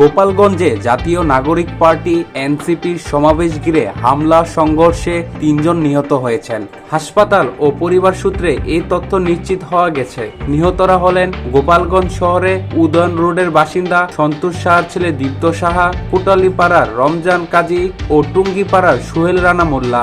গোপালগঞ্জে জাতীয় নাগরিক পার্টি এনসিপির সমাবেশ ঘিরে হামলা, সংঘর্ষে তিনজন নিহত হয়েছেন। হাসপাতাল ও পরিবার সূত্রে এই তথ্য নিশ্চিত হওয়া গেছে। নিহতরা হলেন গোপালগঞ্জ শহরে উদয়ন রোডের বাসিন্দা সন্তোষ সাহার ছেলে দীপ্ত সাহা কুটালীপাড়ার রমজান কাজী ও টুঙ্গিপাড়ার সোহেল রানা মোল্লা।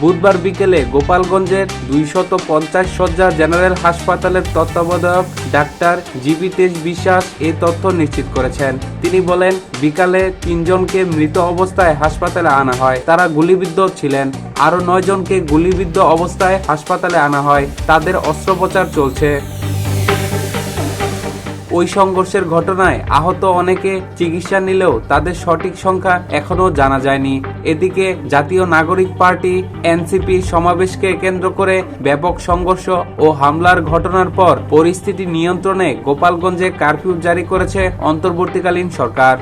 বুধবার বিকেলে গোপালগঞ্জের দুইশত পঞ্চাশ শয্যা জেনারেল হাসপাতালের তত্ত্বাবধায়ক ডাক্তার জিবিতেশ বিশ্বাস এ তথ্য নিশ্চিত করেছেন। তিনি বলেন, বিকালে তিনজনকে মৃত অবস্থায় হাসপাতালে আনা হয়। তারা গুলিবিদ্ধ ছিলেন। আরও নয়জনকে গুলিবিদ্ধ অবস্থায় হাসপাতালে আনা হয়। তাদের অস্ত্রোপচার চলছে। ওই সংঘর্ষের ঘটনায় আহত অনেকে চিকিৎসা নিলেও তাদের সঠিক সংখ্যা এখনও জানা যায়নি। এদিকে জাতীয় নাগরিক পার্টি, এনসিপি সমাবেশকে কেন্দ্র করে ব্যাপক সংঘর্ষ ও হামলার ঘটনার পর পরিস্থিতি নিয়ন্ত্রণে গোপালগঞ্জে কারফিউ জারি করেছে অন্তর্বর্তীকালীন সরকার।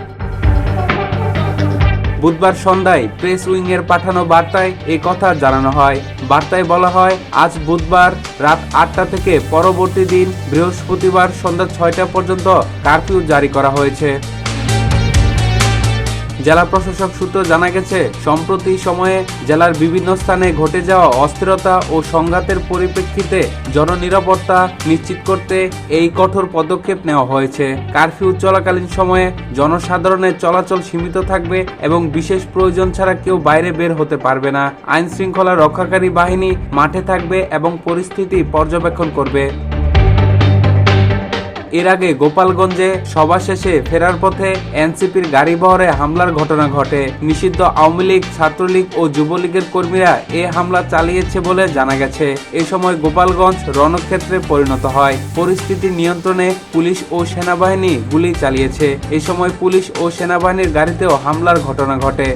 বুধবার সন্ধ্যায় প্রেস উইংয়ের পাঠানো বার্তায় এই কথা জানানো হয়। বার্তায় বলা হয়, আজ বুধবার রাত আটটা থেকে পরবর্তী দিন বৃহস্পতিবার সন্ধ্যা ছয়টা পর্যন্ত কারফিউ জারি করা হয়েছে। জেলা প্রশাসক সূত্র জানা গেছে, সম্প্রতি সময়ে জেলার বিভিন্ন স্থানে ঘটে যাওয়া অস্থিরতা ও সংঘাতের পরিপ্রেক্ষিতে জননিরাপত্তা নিশ্চিত করতে এই কঠোর পদক্ষেপ নেওয়া হয়েছে। কারফিউ চলাকালীন সময়ে জনসাধারণের চলাচল সীমিত থাকবে এবং বিশেষ প্রয়োজন ছাড়া কেউ বাইরে বের হতে পারবে না। আইন শৃঙ্খলা রক্ষাকারী বাহিনী মাঠে থাকবে এবং পরিস্থিতি পর্যবেক্ষণ করবে। এর আগে গোপালগঞ্জে সভা শেষে ফেরার পথে এনসিপির গাড়ি বহরে হামলার ঘটনা ঘটে। নিষিদ্ধ আওয়ামী লীগ, ছাত্রলীগ ও যুবলীগের কর্মীরা এ হামলা চালিয়েছে বলে জানা গেছে। এ সময় গোপালগঞ্জ রণক্ষেত্রে পরিণত হয়। পরিস্থিতি নিয়ন্ত্রণে পুলিশ ও সেনাবাহিনী গুলি চালিয়েছে। এ সময় পুলিশ ও সেনাবাহিনীর গাড়িতেও হামলার ঘটনা ঘটে।